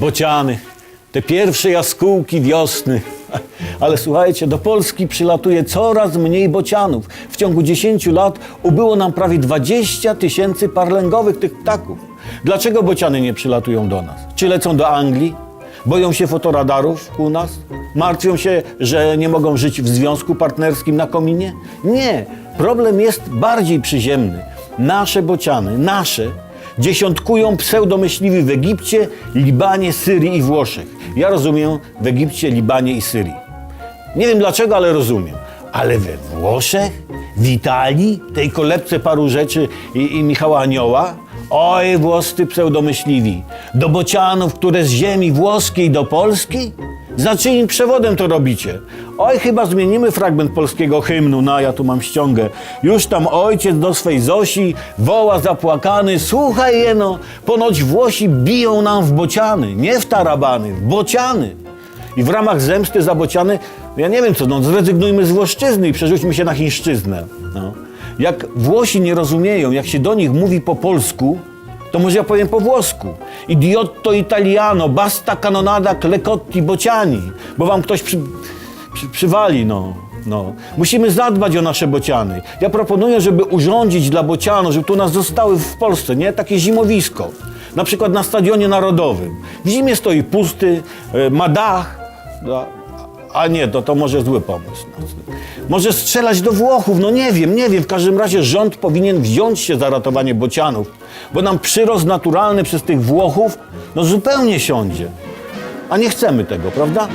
Bociany, te pierwsze jaskółki wiosny. Ale słuchajcie, do Polski przylatuje coraz mniej bocianów. W ciągu 10 lat ubyło nam prawie 20 tysięcy parlęgowych tych ptaków. Dlaczego bociany nie przylatują do nas? Czy lecą do Anglii? Boją się fotoradarów u nas? Martwią się, że nie mogą żyć w związku partnerskim na kominie? Nie. Problem jest bardziej przyziemny. Nasze bociany, nasze, dziesiątkują pseudomyśliwi w Egipcie, Libanie, Syrii i Włoszech. Ja rozumiem w Egipcie, Libanie i Syrii. Nie wiem dlaczego, ale rozumiem. Ale we Włoszech, w Italii, tej kolebce paru rzeczy i, i Michała Anioła? Oj, włoscy pseudomyśliwi. Do bocianów, które z ziemi włoskiej do Polski? Za czyim przewodem to robicie? Oj, chyba zmienimy fragment polskiego hymnu. No, ja tu mam ściągę. Już tam ojciec do swej Zosi woła zapłakany. Słuchaj jeno, ponoć Włosi biją nam w bociany. Nie w tarabany, w bociany. I w ramach zemsty za bociany, ja nie wiem co, no zrezygnujmy z włoszczyzny i przerzućmy się na chińszczyznę. No. Jak Włosi nie rozumieją, jak się do nich mówi po polsku, to może ja powiem po włosku. Idiotto italiano, basta canonada clecotti bociani. Bo wam ktoś przy, przy, przywali, no. No. Musimy zadbać o nasze bociany. Ja proponuję, żeby urządzić dla bocianów, żeby tu nas zostały w Polsce, nie? Takie zimowisko. Na przykład na Stadionie Narodowym. W zimie stoi pusty, e, ma dach, no, a nie, to, to może zły pomysł. No. Może strzelać do Włochów, no nie wiem, nie wiem. W każdym razie rząd powinien wziąć się za ratowanie bocianów, bo nam przyrost naturalny przez tych Włochów no zupełnie siądzie. A nie chcemy tego, prawda?